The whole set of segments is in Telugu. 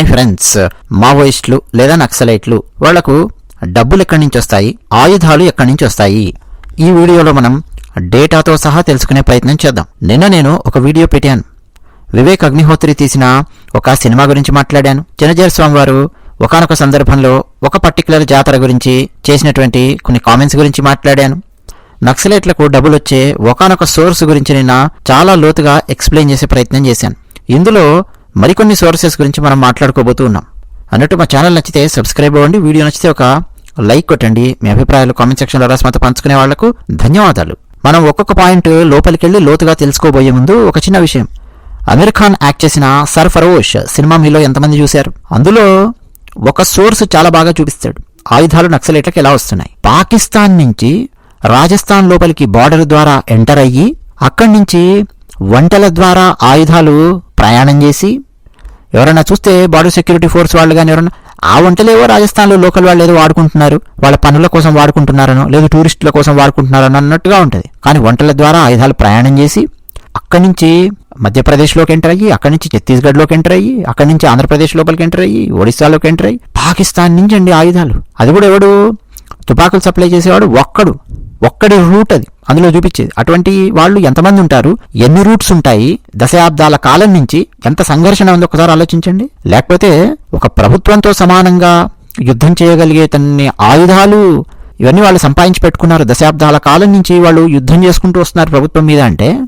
హాయ్ ఫ్రెండ్స్ మావోయిస్టులు లేదా నక్సలైట్లు వాళ్ళకు డబ్బులు ఎక్కడి నుంచి వస్తాయి? ఆయుధాలు ఎక్కడి నుంచి వస్తాయి? ఈ వీడియోలో మనం డేటాతో సహా తెలుసుకునే ప్రయత్నం చేద్దాం. నిన్న నేను ఒక వీడియో పెట్టాను. వివేక్ అగ్నిహోత్రి తీసిన ఒక సినిమా గురించి మాట్లాడాను. చిన్నజీర స్వామి వారు ఒకనొక సందర్భంలో ఒక పర్టికులర్ జాతర గురించి చేసినటువంటి కొన్ని కామెంట్స్ గురించి మాట్లాడాను. నక్సలైట్లకు డబ్బులు వచ్చే ఒకనొక సోర్స్ గురించి నిన్న చాలా లోతుగా ఎక్స్ప్లెయిన్ చేసే ప్రయత్నం చేశాను. ఇందులో మరికొన్ని సోర్సెస్ గురించి మనం మాట్లాడుకోబోతూ ఉన్నాం. అన్నట్టు మా ఛానల్ నచ్చితే సబ్స్క్రైబ్ అవ్వండి. వీడియో నచ్చితే ఒక లైక్ కొట్టండి. మీ అభిప్రాయాలు కామెంట్ సెక్షన్లో రాసి మాతో పంచుకునే వాళ్ళకు ధన్యవాదాలు. మనం ఒక్కొక్క పాయింట్ లోపలికెళ్ళి లోతుగా తెలుసుకోబోయే ముందు ఒక చిన్న విషయం. అమీర్ ఖాన్ యాక్ట్ చేసిన సర్ ఫరోష్ సినిమా మీలో ఎంతమంది చూశారు? అందులో ఒక సోర్స్ చాలా బాగా చూపిస్తాడు. ఆయుధాలు నక్సలైట్లకు ఎలా వస్తున్నాయి? పాకిస్తాన్ నుంచి రాజస్థాన్ లోపలికి బార్డర్ ద్వారా ఎంటర్ అయ్యి అక్కడి నుంచి వంటల ద్వారా ఆయుధాలు ప్రయాణం చేసి ఎవరైనా చూస్తే బార్డర్ సెక్యూరిటీ ఫోర్స్ వాళ్ళు కానీ ఎవరైనా ఆ వంటలేవో రాజస్థాన్లో లోకల్ వాళ్ళు ఏదో వాడుకుంటున్నారు వాళ్ళ పనుల కోసం వాడుకుంటున్నారనో లేదు టూరిస్టుల కోసం వాడుకుంటున్నారనో అన్నట్టుగా ఉంటుంది. కానీ వంటల ద్వారా ఆయుధాలు ప్రయాణం చేసి అక్కడి నుంచి మధ్యప్రదేశ్లోకి ఎంటర్ అయ్యి అక్కడి నుంచి ఛత్తీస్గఢ్లోకి ఎంటర్ అయ్యి అక్కడి నుంచి ఆంధ్రప్రదేశ్ లోపలికి ఎంటర్ అయ్యి ఒడిశాలోకి ఎంటర్ అయ్యి పాకిస్తాన్ నుంచి అండి ఆయుధాలు. అది కూడా ఎవడు? తుపాకులు సప్లై చేసేవాడు ఒక్కడు. ఒక్కడి రూట్ అది. అందులో చూపించేది. అటువంటి వాళ్ళు ఎంతమంది ఉంటారు? ఎన్ని రూట్స్ ఉంటాయి? దశాబ్దాల కాలం నుంచి ఎంత సంఘర్షణ ఉందో? ఒకసారి ఆలోచించండి. లేకపోతే ఒక ప్రభుత్వంతో సమానంగా యుద్ధం చేయగలిగే తన్ని ఆయుధాలు ఇవన్నీ వాళ్ళు సంపాదించి పెట్టుకున్నారు. దశాబ్దాల కాలం నుంచి వాళ్ళు యుద్ధం చేసుకుంటూ వస్తున్నారు ప్రభుత్వం మీద అంటే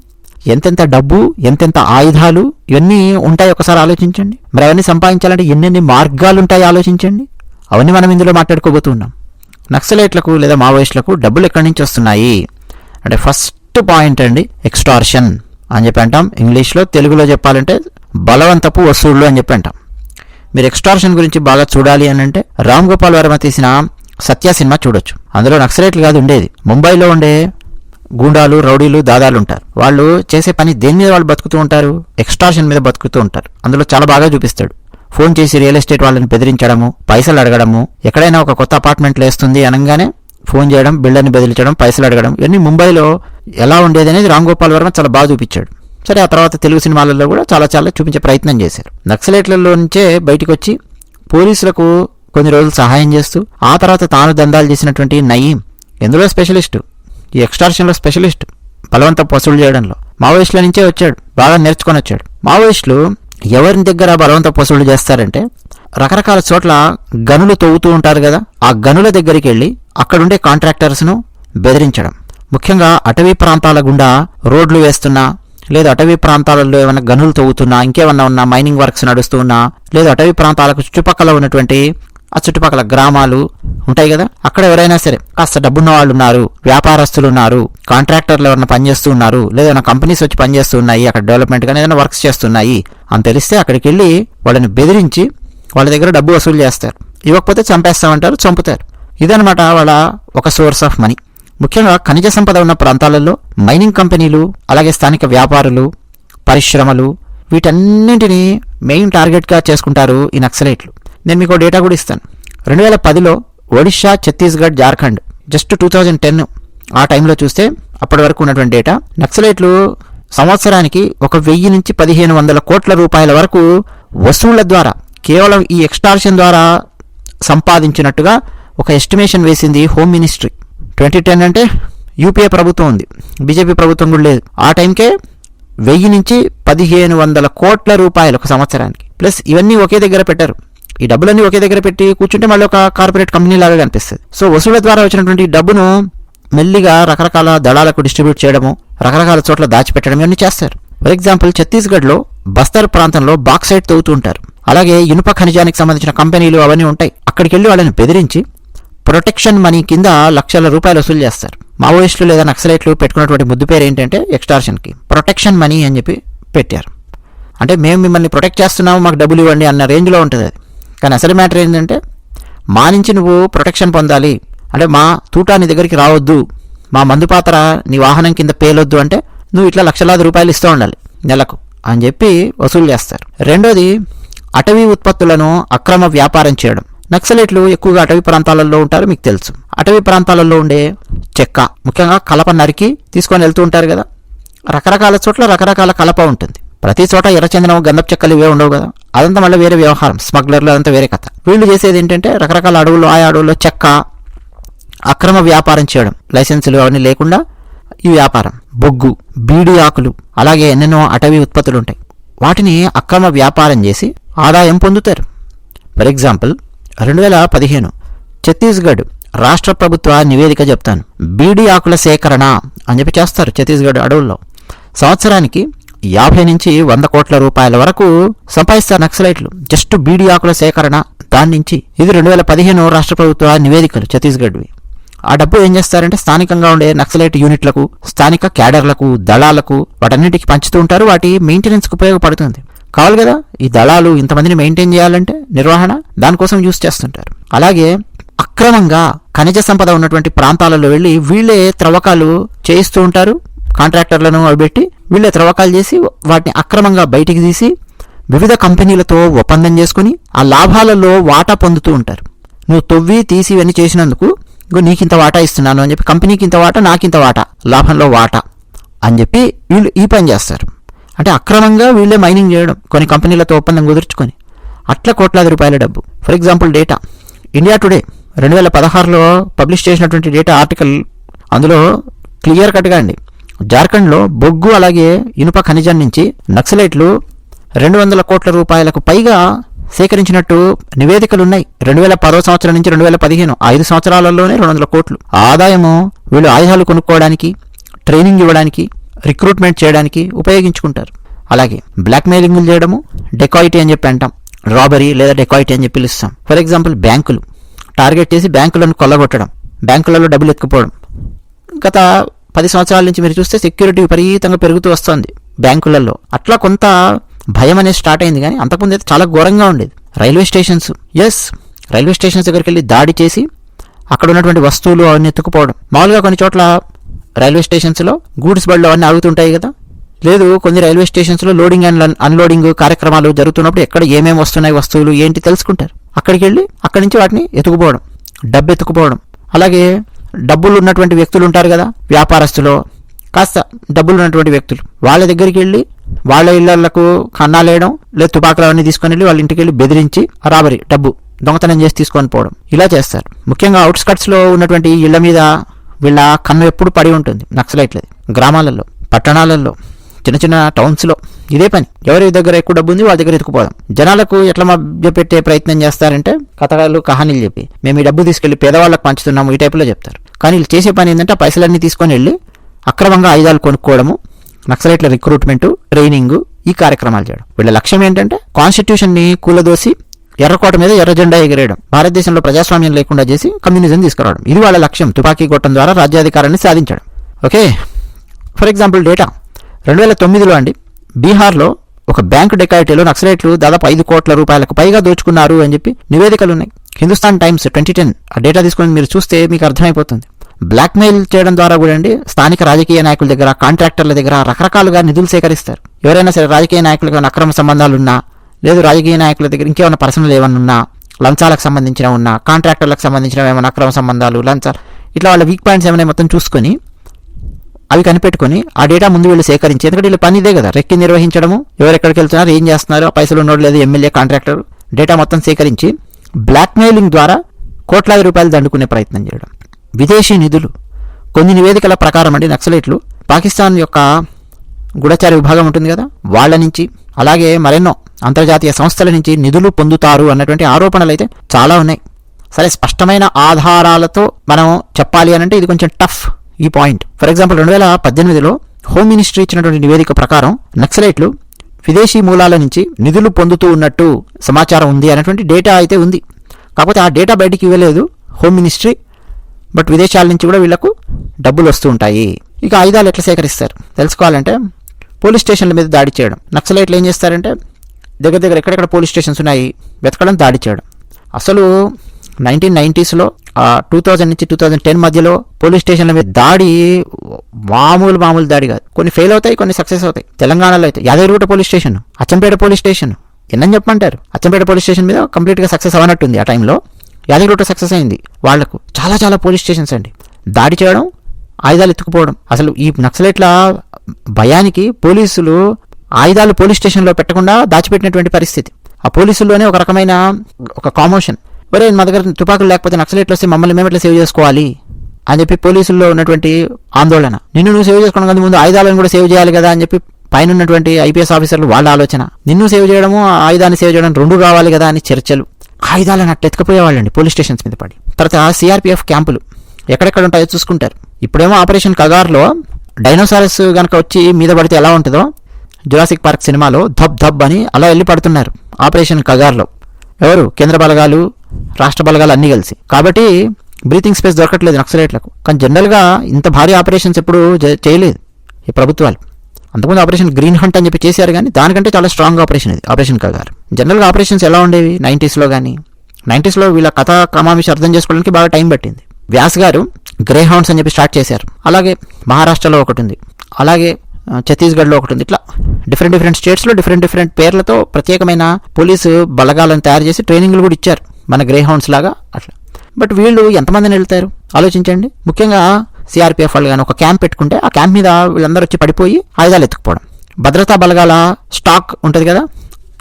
ఎంతెంత డబ్బు ఎంతెంత ఆయుధాలు ఇవన్నీ ఉంటాయి? ఒకసారి ఆలోచించండి. మరి అవన్నీ సంపాదించాలంటే ఎన్నెన్ని మార్గాలు ఉంటాయి ఆలోచించండి. అవన్నీ మనం ఇందులో మాట్లాడుకోబోతున్నాం నక్సలైట్లకు లేదా మావోయిస్టులకు డబ్బులు ఎక్కడి నుంచి వస్తున్నాయి? అంటే ఫస్ట్ పాయింట్ అండి ఎక్స్టార్షన్ అని చెప్పి అంటాం. ఇంగ్లీష్లో తెలుగులో చెప్పాలంటే బలవంతపు వసూళ్ళు అని చెప్పి అంటాం. మీరు ఎక్స్టార్షన్ గురించి బాగా చూడాలి అని అంటే రామ్ గోపాల్ వర్మ తీసిన సత్య సినిమా చూడొచ్చు. అందులో నక్సలైట్లు కాదు ఉండేది. ముంబైలో ఉండే గూండాలు రౌడీలు దాదాలు ఉంటారు. వాళ్ళు చేసే పని దేని మీద వాళ్ళు బతుకుతూ ఉంటారు? ఎక్స్టార్షన్ మీద బతుకుతూ ఉంటారు. అందులో చాలా బాగా చూపిస్తాడు. ఫోన్ చేసి రియల్ ఎస్టేట్ వాళ్ళని బెదిరించడము పైసలు అడగడము ఎక్కడైనా ఒక కొత్త అపార్ట్మెంట్ లేస్తుంది అనగానే ఫోన్ చేయడం బిల్డర్ని బెదిరించడం పైసలు అడగడం ఇవన్నీ ముంబైలో ఎలా ఉండేది అనేది రామ్ గోపాల్ వర్మ చాలా బాగా చూపించాడు. సరే ఆ తర్వాత తెలుగు సినిమాలలో కూడా చాలా చాలా చూపించే ప్రయత్నం చేశారు. నక్సలైట్లలో నుంచే బయటకు వచ్చి పోలీసులకు కొన్ని రోజులు సహాయం చేస్తూ ఆ తర్వాత తాను దందాలు చేసినటువంటి నయీం ఎందులో స్పెషలిస్టు? ఈ ఎక్స్టార్షన్లో స్పెషలిస్ట్? బలవంతం వసూలు చేయడంలో. మావోయిస్టుల నుంచే వచ్చాడు బాగా నేర్చుకొని వచ్చాడు మావోయిస్టులు ఎవరి దగ్గర బలవంత వసూలు చేస్తారంటే రకరకాల చోట్ల గనులు తవ్వుతూ ఉంటారు కదా ఆ గనుల దగ్గరికి వెళ్ళి అక్కడుండే కాంట్రాక్టర్స్ను బెదిరించడం. ముఖ్యంగా అటవీ ప్రాంతాల గుండా రోడ్లు వేస్తున్నా లేదా అటవీ ప్రాంతాలలో ఏమైనా గనులు తవ్వుతున్నా ఇంకేమన్నా ఉన్నా మైనింగ్ వర్క్స్ నడుస్తూ ఉన్నా లేదా అటవీ ప్రాంతాలకు చుట్టుపక్కల ఉన్నటువంటి ఆ చుట్టుపక్కల గ్రామాలు ఉంటాయి కదా అక్కడ ఎవరైనా సరే కాస్త డబ్బున్న వాళ్ళు ఉన్నారు వ్యాపారస్తులు ఉన్నారు కాంట్రాక్టర్లు ఎవరైనా పనిచేస్తూ ఉన్నారు లేదా కంపెనీస్ వచ్చి పనిచేస్తూ ఉన్నాయి అక్కడ డెవలప్మెంట్ కానీ ఏదైనా వర్క్స్ చేస్తున్నాయి అని తెలిస్తే అక్కడికి వెళ్ళి వాళ్ళని బెదిరించి వాళ్ళ దగ్గర డబ్బు వసూలు చేస్తారు. ఇవ్వకపోతే చంపేస్తామంటారు చంపుతారు. ఇదనమాట వాళ్ళ ఒక సోర్స్ ఆఫ్ మనీ ముఖ్యంగా ఖనిజ సంపద ఉన్న ప్రాంతాలలో మైనింగ్ కంపెనీలు అలాగే స్థానిక వ్యాపారులు పరిశ్రమలు వీటన్నింటినీ మెయిన్ టార్గెట్గా చేసుకుంటారు ఈ నక్సలైట్లు. నేను మీకు డేటా కూడా ఇస్తాను. రెండు వేల పదిలో Odisha Chhattisgarh Jharkhand just two thousand ten ఆ టైంలో చూస్తే అప్పటి వరకు ఉన్నటువంటి డేటా నక్సలైట్లు సంవత్సరానికి ఒక వెయ్యి నుంచి పదిహేను వందల కోట్ల రూపాయల వరకు వసూళ్ళ ద్వారా కేవలం ఈ ఎక్స్టార్షన్ ద్వారా సంపాదించినట్టుగా ఒక ఎస్టిమేషన్ వేసింది హోమ్ మినిస్ట్రీ. ట్వంటీ టెన్ అంటే యూపీఏ ప్రభుత్వం ఉంది. బీజేపీ ప్రభుత్వం కూడా లేదు. ఆ టైంకే వెయ్యి నుంచి పదిహేను వందల కోట్ల రూపాయలు ఒక సంవత్సరానికి. ప్లస్ ఇవన్నీ ఒకే దగ్గర పెట్టారు. ఈ డబ్బులన్నీ ఒకే దగ్గర పెట్టి కూర్చుంటే మళ్ళీ ఒక కార్పొరేట్ కంపెనీ లాగా కనిపిస్తుంది. సో వసూళ్ళ ద్వారా వచ్చినటువంటి డబ్బును మెల్లిగా రకరకాల దళాలకు డిస్ట్రిబ్యూట్ చేయడము రకరకాల చోట్ల దాచిపెట్టడం ఇవన్నీ చేస్తారు. ఫర్ ఎగ్జాంపుల్ ఛత్తీస్గఢ్లో బస్తర్ ప్రాంతంలో బాక్సైట్ తవ్వుతూ ఉంటారు. అలాగే ఇనుప ఖనిజానికి సంబంధించిన కంపెనీలు అవన్నీ ఉంటాయి. అక్కడికి వెళ్ళి వాళ్ళని బెదిరించి ప్రొటెక్షన్ మనీ కింద లక్షల రూపాయలు వసూలు చేస్తారు. మావోయిస్టులు లేదా నక్సలైట్లు పెట్టుకున్నటువంటి ముద్దు పేరు ఏంటంటే ఎక్స్టార్షన్కి. ప్రొటెక్షన్ మనీ అని చెప్పి పెట్టారు. అంటే మేము మిమ్మల్ని ప్రొటెక్ట్ చేస్తున్నాము మాకు డబ్బులు ఇవ్వండి అన్న రేంజ్లో ఉంటుంది అది. కానీ అసలు మ్యాటర్ ఏంటంటే మా నుంచి నువ్వు ప్రొటెక్షన్ పొందాలి. అంటే మా తూటా నీ దగ్గరికి రావద్దు. మా మందు పాత్ర నీ వాహనం కింద పేలొద్దు అంటే నువ్వు ఇట్లా లక్షలాది రూపాయలు ఇస్తూ ఉండాలి నెలకు అని చెప్పి వసూలు చేస్తారు. రెండోది అటవీ ఉత్పత్తులను అక్రమ వ్యాపారం చేయడం. నక్సలైట్లు ఎక్కువగా అటవీ ప్రాంతాలలో ఉంటారు మీకు తెలుసు. అటవీ ప్రాంతాలలో ఉండే చెక్క ముఖ్యంగా కలప నరికి తీసుకొని వెళ్తూ ఉంటారు కదా. రకరకాల చోట్ల రకరకాల కలప ఉంటుంది. ప్రతి చోట ఎర్రచందనం గంధపు చెక్కలు ఇవే ఉండవు కదా. అదంతా మళ్ళీ వేరే వ్యవహారం. స్మగ్లర్లు అదంతా వేరే కథ. వీళ్ళు చేసేది ఏంటంటే రకరకాల అడవులు ఆయా అడవుల్లో చెక్క అక్రమ వ్యాపారం చేయడం లైసెన్సులు అవన్నీ లేకుండా ఈ వ్యాపారం బొగ్గు బీడి ఆకులు అలాగే ఎన్నెన్నో అటవీ ఉత్పత్తులు ఉంటాయి వాటిని అక్రమ వ్యాపారం చేసి ఆదాయం పొందుతారు. ఫర్ ఎగ్జాంపుల్ రెండు వేల పదిహేను ఛత్తీస్గఢ్ రాష్ట్ర ప్రభుత్వ నివేదిక చెప్తాను. బీడి ఆకుల సేకరణ అని చెప్పి చేస్తారు ఛత్తీస్గఢ్ అడవుల్లో. సంవత్సరానికి యాభై నుంచి వంద కోట్ల రూపాయల వరకు సంపాదిస్తారు నక్సలైట్లు. జస్ట్ బీడి ఆకుల సేకరణ దాని నుంచి. ఇది రెండు వేల పదిహేను రాష్ట్ర ప్రభుత్వ నివేదికలు ఛత్తీస్గఢ్వి. ఆ డబ్బు ఏం చేస్తారంటే స్థానికంగా ఉండే నక్సలైట్ యూనిట్లకు స్థానిక క్యాడర్లకు దళాలకు వాటన్నిటికీ పంచుతూ ఉంటారు. వాటి మెయింటెనెన్స్కి ఉపయోగపడుతుంది. కావాలి కదా? ఈ దళాలు ఇంతమందిని మెయింటైన్ చేయాలంటే నిర్వహణ దానికోసం యూస్ చేస్తుంటారు. అలాగే అక్రమంగా ఖనిజ సంపద ఉన్నటువంటి ప్రాంతాలలో వెళ్ళి వీళ్ళే త్రవ్వకాలు చేయిస్తూ ఉంటారు. కాంట్రాక్టర్లను అవి పెట్టి వీళ్ళే త్రవ్వకాలు చేసి వాటిని అక్రమంగా బయటికి తీసి వివిధ కంపెనీలతో ఒప్పందం చేసుకుని ఆ లాభాలలో వాటా పొందుతూ ఉంటారు. నువ్వు తొవ్వి తీసి ఇవన్నీ చేసినందుకు నీకింత నీకు ఇంత వాటా ఇస్తున్నాను అని చెప్పి కంపెనీకి ఇంత వాటా నాకు ఇంత వాటా లాభంలో వాటా అని చెప్పి వీళ్ళు ఈ పని చేస్తారు. అంటే అక్రమంగా వీళ్ళే మైనింగ్ చేయడం కొన్ని కంపెనీలతో ఒప్పందం కుదుర్చుకొని అట్లా కోట్లాది రూపాయల డబ్బు. For example data. India Today రెండు వేల పదహారులో పబ్లిష్ చేసినటువంటి డేటా ఆర్టికల్ అందులో క్లియర్ కట్గా అండి. జార్ఖండ్లో బొగ్గు అలాగే ఇనుప ఖనిజం నుంచి నక్సలైట్లు రెండు వందల కోట్ల రూపాయలకు పైగా సేకరించినట్టు నివేదికలు ఉన్నాయి రెండు వేల పదో సంవత్సరం నుంచి రెండు వేల పదిహేను ఐదు సంవత్సరాలలోనే రెండు వందల కోట్లు. ఆదాయము వీళ్ళు ఆయుధాలు కొనుక్కోవడానికి ట్రైనింగ్ ఇవ్వడానికి రిక్రూట్మెంట్ చేయడానికి ఉపయోగించుకుంటారు. అలాగే బ్లాక్ మెయిలింగ్లు చేయడము డెకాయిటీ అని చెప్పి అంటాం. రాబరీ లేదా డెకాయిటీ అని చెప్పి పిలుస్తాం. ఫర్ ఎగ్జాంపుల్ బ్యాంకులు. టార్గెట్ చేసి బ్యాంకులను కొల్లగొట్టడం బ్యాంకులలో డబ్బులు ఎత్తుకుపోవడం. గత పది సంవత్సరాల నుంచి మీరు చూస్తే సెక్యూరిటీ విపరీతంగా పెరుగుతూ వస్తుంది బ్యాంకులలో. అట్లా కొంత భయం అనేది స్టార్ట్ అయింది కానీ అంతకుముందు అయితే చాలా ఘోరంగా ఉండేది. Railway stations yes railway stations దగ్గరికి వెళ్ళి దాడి చేసి అక్కడ ఉన్నటువంటి వస్తువులు అవన్నీ ఎత్తుకుపోవడం. మామూలుగా కొన్ని చోట్ల రైల్వే స్టేషన్స్లో గూడ్స్ బళ్ళు అవన్నీ ఆగుతుంటాయి కదా. లేదు కొన్ని రైల్వే స్టేషన్స్లో లోడింగ్ అండ్ అన్లోడింగ్ కార్యక్రమాలు జరుగుతున్నప్పుడు ఎక్కడ ఏమేమి వస్తున్నాయి వస్తువులు ఏంటి తెలుసుకుంటారు. అక్కడికి వెళ్ళి అక్కడి నుంచి వాటిని ఎత్తుకుపోవడం డబ్బు ఎత్తుకుపోవడం. అలాగే డబ్బులు ఉన్నటువంటి వ్యక్తులు ఉంటారు కదా వ్యాపారస్తులు. కాస్త డబ్బులు ఉన్నటువంటి వ్యక్తులు. వాళ్ళ దగ్గరికి వెళ్ళి వాళ్ళ ఇళ్ళకు కన్నాలేయడం లేదా తుపాకులు అవన్నీ తీసుకొని వెళ్ళి వాళ్ళ ఇంటికి వెళ్ళి బెదిరించి రాబరి డబ్బు దొంగతనం చేసి తీసుకొని పోవడం. ఇలా చేస్తారు. ముఖ్యంగా అవుట్స్కట్స్లో ఉన్నటువంటి ఇళ్ళ మీద వీళ్ళ కన్ను ఎప్పుడు పడి ఉంటుంది. నక్సలైట్లది. గ్రామాలలో పట్టణాలలో చిన్న చిన్న టౌన్స్లో ఇదే పని. ఎవరి దగ్గర ఎక్కువ డబ్బు ఉంది వాళ్ళ దగ్గర ఎత్తుకుపోదాం. జనాలకు ఎట్లా మభ్యపెట్టే ప్రయత్నం చేస్తారంటే కథలు కహానీలు చెప్పి మేము ఈ డబ్బు తీసుకెళ్ళి పేదవాళ్ళకి పంచుతున్నాము ఈ టైపులో చెప్తారు. కానీ వీళ్ళు చేసే పని ఏంటంటే పైసలన్నీ తీసుకొని వెళ్ళి అక్రమంగా ఆయుధాలు కొనుక్కోవడము నక్సలైట్ల రిక్రూట్మెంట్ ట్రైనింగ్ ఈ కార్యక్రమాలు చేయడం. వీళ్ళ లక్ష్యం ఏంటంటే కాన్స్టిట్యూషన్ని కూలదోసి ఎర్రకోట మీద ఎర్ర జెండా ఎగిరేయడం భారతదేశంలో ప్రజాస్వామ్యం లేకుండా చేసి కమ్యూనిజం తీసుకురావడం. ఇది వాళ్ళ లక్ష్యం. తుపాకీ కొట్టడం ద్వారా రాజ్యాధికారాన్ని సాధించడం. ఓకే? For example data. రెండు వేల తొమ్మిదిలో అండి బీహార్లో ఒక బ్యాంకు డెకాయిటీలో నక్సలైట్లు దాదాపు ఐదు కోట్ల రూపాయలకు పైగా దోచుకున్నారు అని చెప్పి నివేదికలు ఉన్నాయి హిందుస్థాన్ టైమ్స్ ట్వంటీ టెన్ ఆ డేటా తీసుకొని మీరు చూస్తే మీకు అర్థమైపోతుంది. బ్లాక్మెయిల్ చేయడం ద్వారా కూడా అండి స్థానిక రాజకీయ నాయకుల దగ్గర కాంట్రాక్టర్ల దగ్గర రకరకాలుగా నిధులు సేకరిస్తారు. ఎవరైనా సరే రాజకీయ నాయకులకు ఏమైనా అక్రమ సంబంధాలు ఉన్నా లేదు రాజకీయ నాయకుల దగ్గర ఇంకేమైనా పర్సనల్ ఏమైనా ఉన్నా లంచాలకు సంబంధించిన ఉన్నా కాంట్రాక్టర్లకు సంబంధించిన ఏమైనా అక్రమ సంబంధాలు లంచాలు ఇట్లా వాళ్ళ వీక్ పాయింట్స్ ఏమైనా మొత్తం చూసుకొని అవి కనిపెట్టుకొని ఆ డేటా ముందు వీళ్ళు సేకరించి ఎందుకంటే వీళ్ళ పని ఇదే కదా రెక్కి నిర్వహించడము ఎవరెక్కడికి వెళ్తున్నారు ఏం చేస్తున్నారు పైసలు ఉన్నోడు లేదు ఎమ్మెల్యే కాంట్రాక్టర్ డేటా మొత్తం సేకరించి బ్లాక్మెయిలింగ్ ద్వారా కోట్లాది రూపాయలు దండుకునే ప్రయత్నం చేయడం. విదేశీ నిధులు. కొన్ని నివేదికల ప్రకారం అండి నక్సలైట్లు. పాకిస్తాన్ యొక్క గూఢచార విభాగం ఉంటుంది కదా వాళ్ళ నుంచి అలాగే మరెన్నో అంతర్జాతీయ సంస్థల నుంచి నిధులు పొందుతారు అన్నటువంటి ఆరోపణలు అయితే చాలా ఉన్నాయి. సరే స్పష్టమైన ఆధారాలతో మనం చెప్పాలి అని అంటే ఇది కొంచెం టఫ్ ఈ పాయింట్. ఫర్ ఎగ్జాంపుల్ రెండు వేల పద్దెనిమిదిలో హోమ్ మినిస్ట్రీ ఇచ్చినటువంటి నివేదిక ప్రకారం నక్సలైట్లు విదేశీ మూలాల నుంచి నిధులు పొందుతూ ఉన్నట్టు సమాచారం ఉంది అనేటువంటి డేటా అయితే ఉంది. కాకపోతే ఆ డేటా బయటికి ఇవ్వలేదు హోమ్ మినిస్ట్రీ. బట్ విదేశాల నుంచి కూడా వీళ్ళకు డబ్బులు వస్తూ ఉంటాయి. ఇక ఆయుధాలు ఎట్లా సేకరిస్తారు? తెలుసుకోవాలంటే పోలీస్ స్టేషన్ల మీద దాడి చేయడం. నక్సలైట్లు ఏం చేస్తారంటే దగ్గర దగ్గర ఎక్కడెక్కడ పోలీస్ స్టేషన్స్ ఉన్నాయి వెతకడం దాడి చేయడం. అసలు నైన్టీన్ నైంటీస్లో టూ థౌజండ్ నుంచి టూ థౌజండ్ టెన్ మధ్యలో పోలీస్ స్టేషన్ల మీద దాడి మామూలు మామూలు దాడి కాదు. కొన్ని ఫెయిల్ అవుతాయి కొన్ని సక్సెస్ అవుతాయి. తెలంగాణలో అయితే Yadagirigutta police station Achampet police station. ఎన్నని చెప్పమంటారు? అచ్చంపేట పోలీస్ స్టేషన్ మీద కంప్లీట్గా సక్సెస్ అవనట్టుంది ఆ టైంలో. యాదగిరిగుట్ట సక్సెస్ అయింది. వాళ్ళకు చాలా చాలా పోలీస్ స్టేషన్స్ అండి. దాడి చేయడం ఆయుధాలు ఎత్తుకుపోవడం. అసలు ఈ నక్సలైట్ల భయానికి పోలీసులు ఆయుధాలు పోలీస్ స్టేషన్లో పెట్టకుండా దాచిపెట్టినటువంటి పరిస్థితి. ఆ పోలీసుల్లోనే ఒక రకమైన ఒక కామోషన్. ఒరే మా దగ్గర తుపాకులు లేకపోతే నక్సలైట్లు వస్తే మమ్మల్ని మేము ఎట్లా సేవ్ చేసుకోవాలి? అని చెప్పి పోలీసుల్లో ఉన్నటువంటి ఆందోళన. నిన్ను నువ్వు సేవ్ చేసుకోవడం కానీ ముందు ఆయుధాలను కూడా సేవ్ చేయాలి కదా అని చెప్పి పైన ఉన్నటువంటి ఐపీఎస్ ఆఫీసర్లు వాళ్ళ ఆలోచన. నిన్ను సేవ్ చేయడము ఆయుధాన్ని సేవ్ చేయడం రెండు కావాలి కదా అని చర్చలు. ఆయుధాలను అట్లా ఎత్తుకుపోయేవాళ్ళండి పోలీస్ స్టేషన్స్ మీద పడి. తర్వాత సిఆర్పిఎఫ్ క్యాంపులు ఎక్కడెక్కడ ఉంటాయో చూసుకుంటారు. ఇప్పుడేమో ఆపరేషన్ కగార్లో డైనోసారస్ కనుక వచ్చి మీద పడితే ఎలా ఉంటుందో జురాసిక్ పార్క్ సినిమాలో ధబ్ ధబ్ అని అలా వెళ్ళి పడుతున్నారు ఆపరేషన్ కగార్లో. ఎవరు? కేంద్ర బలగాలు రాష్ట్ర బలగాలు అన్నీ కలిసి. కాబట్టి బ్రీతింగ్ స్పేస్ దొరకట్లేదు నక్సలైట్లకు. కానీ జనరల్గా ఇంత భారీ ఆపరేషన్స్ ఎప్పుడు చేయలేదు ఈ ప్రభుత్వాలు. అంతకుముందు ఆపరేషన్ గ్రీన్ హంట్ అని చెప్పి చేశారు కానీ దానికంటే చాలా స్ట్రాంగ్ ఆపరేషన్ ఇది ఆపరేషన్ కగార్. జనరల్గా ఆపరేషన్స్ ఎలా ఉండేవి? నైంటీస్లో కానీ నైంటీస్లో వీళ్ళ కథ క్రమాంశ అర్థం చేసుకోవడానికి బాగా టైం పట్టింది. వ్యాస్ గారు గ్రే హౌండ్స్ అని చెప్పి స్టార్ట్ చేశారు. అలాగే మహారాష్ట్రలో ఒకటి ఉంది. అలాగే ఛత్తీస్గఢ్లో ఒకటి ఉంది. ఇట్లా డిఫరెంట్ డిఫరెంట్ స్టేట్స్లో డిఫరెంట్ డిఫరెంట్ పేర్లతో ప్రత్యేకమైన పోలీసు బలగాలను తయారు చేసి ట్రైనింగ్లు కూడా ఇచ్చారు మన గ్రే హౌండ్స్ లాగా అట్లా. బట్ వీళ్ళు ఎంతమందిని వెళ్తారు? ఆలోచించండి. ముఖ్యంగా సిఆర్పిఎఫ్ వాళ్ళు కానీ ఒక క్యాంప్ పెట్టుకుంటే ఆ క్యాంప్ మీద వీళ్ళందరూ వచ్చి పడిపోయి ఆయుధాలు ఎత్తుకుపోవడం. భద్రతా బలగాల స్టాక్ ఉంటుంది కదా?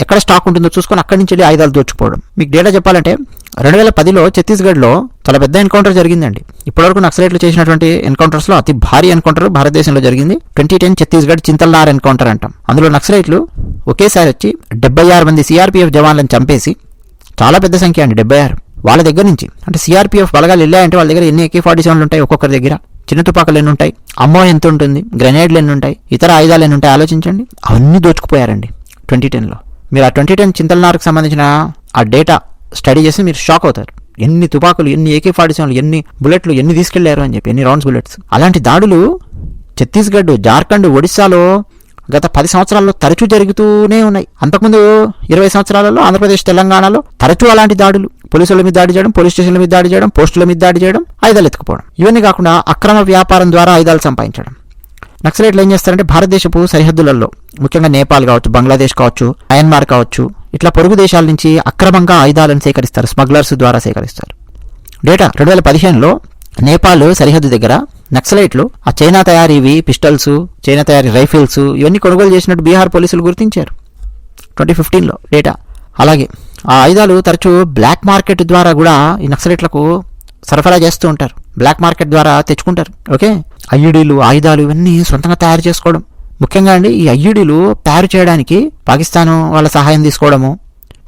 ఎక్కడ స్టాక్ ఉంటుందో చూసుకొని అక్కడి నుంచి వెళ్ళి ఆయుధాలు దోచుకుపోవడం. మీకు డేటా చెప్పాలంటే రెండు వేల పదిలో ఛత్తీస్గఢ్లో చాలా పెద్ద ఎన్కౌంటర్ జరిగిందండి. ఇప్పటివరకు నక్సలైట్లు చేసినటువంటి ఎన్కౌంటర్స్లో అతి భారీ ఎన్కౌంటర్ భారతదేశంలో జరిగింది. Twenty ten Chhattisgarh Chintalnar encounter అంటాం. అందులో నక్సలైట్లు ఒకేసారి వచ్చి డెబ్బై ఆరు మంది సిఆర్పిఎఫ్ జవాన్లను చంపేసి చాలా పెద్ద సంఖ్య అండి డెబ్బై ఆరు. వాళ్ళ దగ్గర నుంచి. అంటే సిఆర్పిఎఫ్ బలగాలు వెళ్ళాయంటే వాళ్ళ దగ్గర ఎన్ని ఏకే ఫార్టీ సెవెన్లు ఉంటాయి ఒక్కొక్కరి దగ్గర. చిన్న తుపాకులు ఎన్ని ఉంటాయి అమ్మో ఎంత ఉంటుంది గ్రెనేడ్లు ఎన్ని ఉంటాయి ఇతర ఆయుధాలు ఎన్ని ఉంటాయి ఆలోచించండి. అవన్నీ దోచుకుపోయారండి ట్వంటీ టెన్లో. మీరు ఆ ట్వంటీ టెన్ చింతలనార్కు సంబంధించిన ఆ డేటా స్టడీ చేసి మీరు షాక్ అవుతారు. ఎన్ని తుపాకులు ఎన్ని ఏకే ఫార్టీ సెవెన్లు ఎన్ని బుల్లెట్లు ఎన్ని తీసుకెళ్ళారు అని చెప్పి ఎన్ని రౌండ్స్ బుల్లెట్స్. అలాంటి దాడులు ఛత్తీస్గఢ్ జార్ఖండ్ ఒడిశాలో గత పది సంవత్సరాల్లో తరచూ జరుగుతూనే ఉన్నాయి. అంతకుముందు ఇరవై సంవత్సరాలలో ఆంధ్రప్రదేశ్ తెలంగాణలో తరచూ అలాంటి దాడులు. పోలీసుల మీద దాడి చేయడం పోలీస్ స్టేషన్ల మీద దాడి చేయడం పోస్టుల మీద దాడి చేయడం ఆయుధాలు ఎత్తుకుపోవడం. ఇవన్నీ కాకుండా అక్రమ వ్యాపారం ద్వారా ఆయుధాలు సంపాదించడం. నక్సలైట్లు ఏం చేస్తారంటే భారతదేశపు సరిహద్దులలో ముఖ్యంగా నేపాల్ కావచ్చు బంగ్లాదేశ్ కావచ్చు మయన్మార్ కావచ్చు ఇట్లా పొరుగు దేశాల నుంచి అక్రమంగా ఆయుధాలను సేకరిస్తారు స్మగ్లర్స్ ద్వారా సేకరిస్తారు. డేటా రెండు వేల పదిహేనులో నేపాల్ సరిహద్దు దగ్గర నక్సలైట్లు ఆ చైనా తయారీవి పిస్టల్స్ చైనా తయారీ రైఫిల్స్ ఇవన్నీ కొనుగోలు చేసినట్టు బీహార్ పోలీసులు గుర్తించారు. ట్వంటీ ఫిఫ్టీన్లో డేటా. అలాగే ఆ ఆయుధాలు తరచూ బ్లాక్ మార్కెట్ ద్వారా కూడా ఈ నక్సలెట్లకు సరఫరా చేస్తూ ఉంటారు. బ్లాక్ మార్కెట్ ద్వారా తెచ్చుకుంటారు. ఓకే? ఐఈడీలు ఆయుధాలు ఇవన్నీ సొంతంగా తయారు చేసుకోవడం. ముఖ్యంగా అండి ఈ ఐయుడీలు తయారు చేయడానికి పాకిస్తాన్ వాళ్ళ సహాయం తీసుకోవడము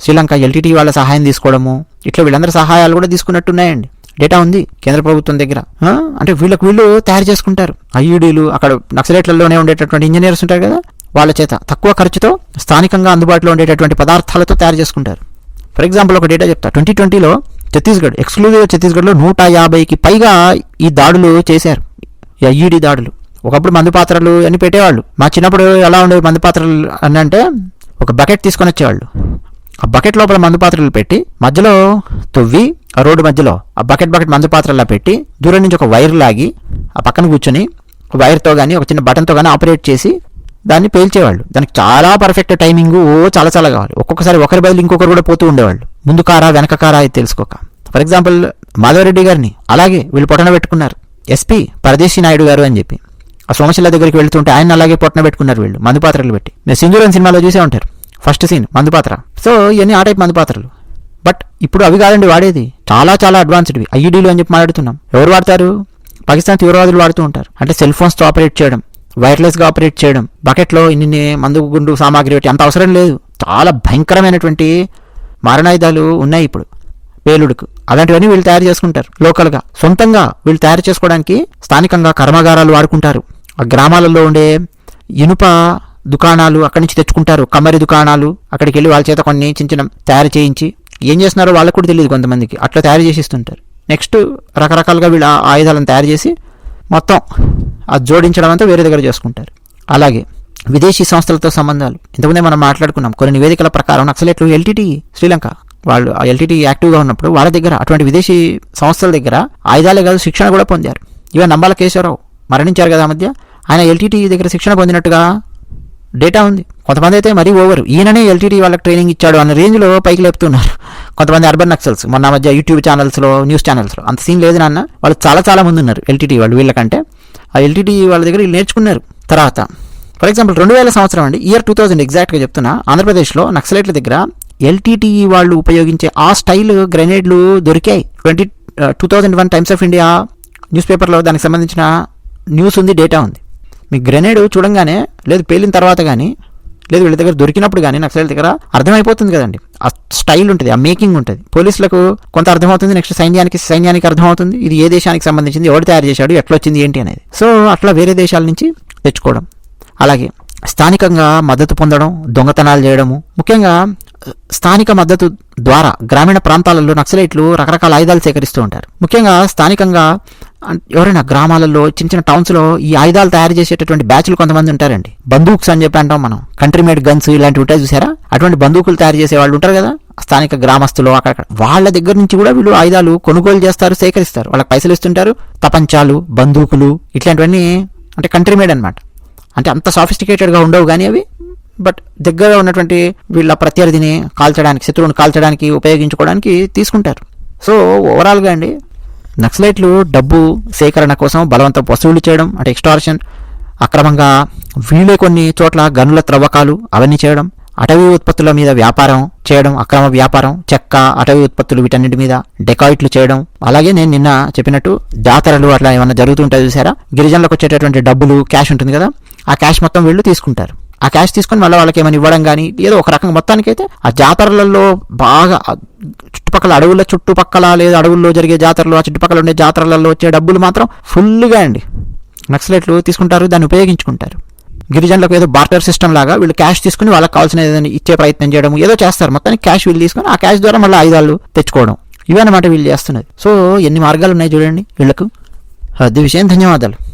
శ్రీలంక ఎల్టీటీ వాళ్ళ సహాయం తీసుకోవడము ఇట్లా వీళ్ళందరి సహాయాలు కూడా తీసుకున్నట్టున్నాయండి. డేటా ఉంది కేంద్ర ప్రభుత్వం దగ్గర. అంటే వీళ్ళకు వీళ్ళు తయారు చేసుకుంటారు. ఐఈడీలు అక్కడ నక్సలైట్లలోనే ఉండేటటువంటి ఇంజనీర్స్ ఉంటారు కదా వాళ్ళ చేత తక్కువ ఖర్చుతో స్థానికంగా అందుబాటులో ఉండేటటువంటి పదార్థాలతో తయారు చేసుకుంటారు. ఫర్ ఎగ్జాంపుల్ ఒక డేటా చెప్తా. ట్వంటీ ట్వంటీలో ఛత్తీస్గఢ్ ఎక్స్క్లూజివ్ ఛత్తీస్గఢ్లో నూట యాభైకి పైగా ఈ దాడులు చేశారు. ఈ ఐఈడి దాడులు. ఒకప్పుడు మందు పాత్రలు అని పెట్టేవాళ్ళు. మా చిన్నప్పుడు ఎలా ఉండేవి మందు పాత్రలు అని అంటే ఒక బకెట్ తీసుకొని వచ్చేవాళ్ళు. ఆ బకెట్ లోపల మందు పాత్రలు పెట్టి మధ్యలో తొవ్వి ఆ రోడ్డు మధ్యలో ఆ బకెట్ బకెట్ మందు పాత్రలా పెట్టి దూరం నుంచి ఒక వైర్ లాగి ఆ పక్కన కూర్చొని వైర్తో కానీ ఒక చిన్న బటన్తో కానీ ఆపరేట్ చేసి దాన్ని పేల్చేవాళ్ళు దానికి చాలా పర్ఫెక్ట్ టైమింగ్ ఓ చాలా చాలా కావాలి. ఒక్కొక్కసారి ఒకరి బదులు ఇంకొకరు కూడా పోతూ ఉండేవాళ్ళు. ముందు కారా వెనక కారా అయితే తెలుసుకోక. ఫర్ ఎగ్జాంపుల్ మాధవరెడ్డి గారిని. అలాగే వీళ్ళు పొట్టన పెట్టుకున్నారు. ఎస్పీ పరదేశీ నాయుడు గారు అని చెప్పి. ఆ సోమశిల దగ్గరికి వెళ్తుంటే ఆయన అలాగే పొట్టన పెట్టుకున్నారు వీళ్ళు మందు పాత్రలు పెట్టి. మీరు సింధూరన్ సినిమాలో చూసే ఉంటారు. ఫస్ట్ సీన్ మందుపాత్ర సో ఇవన్నీ ఆ టైప్ మందు పాత్రలు. బట్ ఇప్పుడు అవి కాదండి వాడేది. చాలా చాలా అడ్వాన్స్డ్వి ఐఈడీలు అని చెప్పి మాట్లాడుతున్నాం. ఎవరు వాడతారు? పాకిస్తాన్ తీవ్రవాదులు వాడుతూ ఉంటారు. అంటే సెల్ ఫోన్స్తో ఆపరేట్ చేయడం. వైర్లెస్గా ఆపరేట్ చేయడం బకెట్లో ఇన్ని మందు గుండు సామాగ్రి పెట్టి అంత అవసరం లేదు. చాలా భయంకరమైనటువంటి మారణాయుధాలు ఉన్నాయి ఇప్పుడు పేలుడుకు. అలాంటివన్నీ వీళ్ళు తయారు చేసుకుంటారు లోకల్గా. సొంతంగా వీళ్ళు తయారు చేసుకోవడానికి స్థానికంగా కర్మాగారాలు వాడుకుంటారు. ఆ గ్రామాలలో ఉండే ఇనుప దుకాణాలు అక్కడి నుంచి తెచ్చుకుంటారు. కమ్మరి దుకాణాలు అక్కడికి వెళ్ళి వాళ్ళ చేత కొన్ని చిన్న చిన్న తయారు చేయించి ఏం చేస్తున్నారో వాళ్ళకు కూడా తెలియదు కొంతమందికి. అట్లా తయారు చేసి ఇస్తుంటారు నెక్స్ట్ రకరకాలుగా వీళ్ళు ఆయుధాలను తయారు చేసి మొత్తం అది జోడించడం అంతా వేరే దగ్గర చేసుకుంటారు. అలాగే విదేశీ సంస్థలతో సంబంధాలు. ఇంతకుముందే మనం మాట్లాడుకున్నాం కొన్ని నివేదికల ప్రకారం నక్సలైట్లు ఎల్టీటీ శ్రీలంక వాళ్ళు ఆ ఎల్టీటీ యాక్టివ్గా ఉన్నప్పుడు వాళ్ళ దగ్గర అటువంటి విదేశీ సంస్థల దగ్గర ఆయుధాలే కాదు శిక్షణ కూడా పొందారు. ఇవే నంబాల కేశవరావు మరణించారు కదా మధ్య ఆయన ఎల్టీటీ దగ్గర శిక్షణ పొందినట్టుగా డేటా ఉంది. కొంతమంది అయితే మరీ ఓవర్. ఈయననే ఎల్టీడీ వాళ్ళకి ట్రైనింగ్ ఇచ్చాడు అన్న రేంజ్లో పైకి లేపుతున్నారు. కొంతమంది అర్బన్ నక్సల్స్ మొన్న మధ్య యూట్యూబ్ ఛానల్స్లో న్యూస్ ఛానల్స్లో. అంత సీన్ లేదు నాన్న. వాళ్ళు చాలా చాలా మంది ఉన్నారు ఎల్టీటీ వాళ్ళు వీళ్ళకంటే. ఆ ఎల్టీటీ వాళ్ళ దగ్గర వీళ్ళు నేర్చుకున్నారు తర్వాత. ఫర్ ఎగ్జాంపుల్ రెండు వేల సంవత్సరం అండి ఇయర్ టూ థౌసండ్ ఎగ్జాక్ట్గా చెప్తున్నా. ఆంధ్రప్రదేశ్లో నక్సలైట్ల దగ్గర ఎల్టీటీ వాళ్ళు ఉపయోగించే ఆ స్టైల్ గ్రెనేడ్లు దొరికాయి. Twenty two thousand one Times of India news పేపర్లో దానికి సంబంధించిన న్యూస్ ఉంది డేటా ఉంది. మీ గ్రెనేడ్ చూడంగానే లేదు పేలిన తర్వాత కానీ లేదు వీళ్ళ దగ్గర దొరికినప్పుడు కానీ నక్సలైట్ దగ్గర అర్థమైపోతుంది కదండి. ఆ స్టైల్ ఉంటుంది ఆ మేకింగ్ ఉంటుంది. పోలీసులకు కొంత అర్థమవుతుంది నెక్స్ట్ సైన్యానికి సైన్యానికి అర్థమవుతుంది ఇది ఏ దేశానికి సంబంధించింది ఎవడు తయారు చేశాడు ఎట్లా వచ్చింది ఏంటి అనేది. సో అట్లా వేరే దేశాల నుంచి తెచ్చుకోవడం. అలాగే స్థానికంగా మద్దతు పొందడం దొంగతనాలు చేయడము. ముఖ్యంగా స్థానిక మద్దతు ద్వారా గ్రామీణ ప్రాంతాలలో నక్సలైట్లు రకరకాల ఆయుధాలు సేకరిస్తూ ఉంటారు. ముఖ్యంగా స్థానికంగా ఎవరైనా గ్రామాలలో చిన్న చిన్న టౌన్స్లో ఈ ఆయుధాలు తయారు చేసేటటువంటి బ్యాచ్లు కొంతమంది ఉంటారండి. బందూక్స్ అని చెప్పి అంటాం మనం. కంట్రీ మేడ్ గన్స్ ఇలాంటివి ఉంటాయి చూసారా? అటువంటి బందూకులు తయారు చేసే వాళ్ళు ఉంటారు కదా? స్థానిక గ్రామస్తులు అక్కడ వాళ్ళ దగ్గర నుంచి కూడా వీళ్ళు ఆయుధాలు కొనుగోలు చేస్తారు సేకరిస్తారు. వాళ్ళకి పైసలు ఇస్తుంటారు. తపంచాలు బందూకులు ఇట్లాంటివన్నీ అంటే కంట్రీ మేడ్ అనమాట అంటే అంత సాఫిస్టికేటెడ్గా ఉండవు కానీ అవి. బట్ దగ్గరగా ఉన్నటువంటి వీళ్ళ ప్రత్యర్థిని కాల్చడానికి శత్రువుని కాల్చడానికి ఉపయోగించుకోవడానికి తీసుకుంటారు. సో ఓవరాల్గా అండి నక్సలైట్లు డబ్బు సేకరణ కోసం బలవంతం వసూలు చేయడం అంటే ఎక్స్టార్షన్ అక్రమంగా వీళ్ళే కొన్ని చోట్ల గనుల త్రవ్వకాలు అవన్నీ చేయడం అటవీ ఉత్పత్తుల మీద వ్యాపారం చేయడం అక్రమ వ్యాపారం చెక్క అటవీ ఉత్పత్తులు వీటన్నిటి మీద డెకాయిట్లు చేయడం. అలాగే నేను నిన్న చెప్పినట్టు జాతరలు అట్లా ఏమైనా జరుగుతుంటాయి చూసారా? గిరిజనులకు వచ్చేటటువంటి డబ్బులు క్యాష్ ఉంటుంది కదా ఆ క్యాష్ మొత్తం వీళ్ళు తీసుకుంటారు. ఆ క్యాష్ తీసుకొని మళ్ళీ వాళ్ళకి ఏమైనా ఇవ్వడం కానీ ఏదో ఒక రకంగా మొత్తానికైతే ఆ జాతరలలో బాగా చుట్టుపక్కల అడవుల చుట్టుపక్కల లేదా అడవుల్లో జరిగే జాతరలు ఆ చుట్టుపక్కల ఉండే జాతరలలో వచ్చే డబ్బులు మాత్రం ఫుల్గా అండి. నక్సలెట్లు తీసుకుంటారు దాన్ని ఉపయోగించుకుంటారు. గిరిజనులకు ఏదో బార్టర్ సిస్టమ్ లాగా వీళ్ళు క్యాష్ తీసుకుని వాళ్ళకి కావాల్సిన ఏదైనా ఇచ్చే ప్రయత్నం చేయడం ఏదో చేస్తారు. మొత్తానికి క్యాష్ వీళ్ళు తీసుకొని ఆ క్యాష్ ద్వారా మళ్ళీ ఆయుధాలు తెచ్చుకోవడం. ఇవన్నమాట వీళ్ళు చేస్తున్నది. సో ఎన్ని మార్గాలు ఉన్నాయి చూడండి వీళ్ళకు. అది విషయం. ధన్యవాదాలు.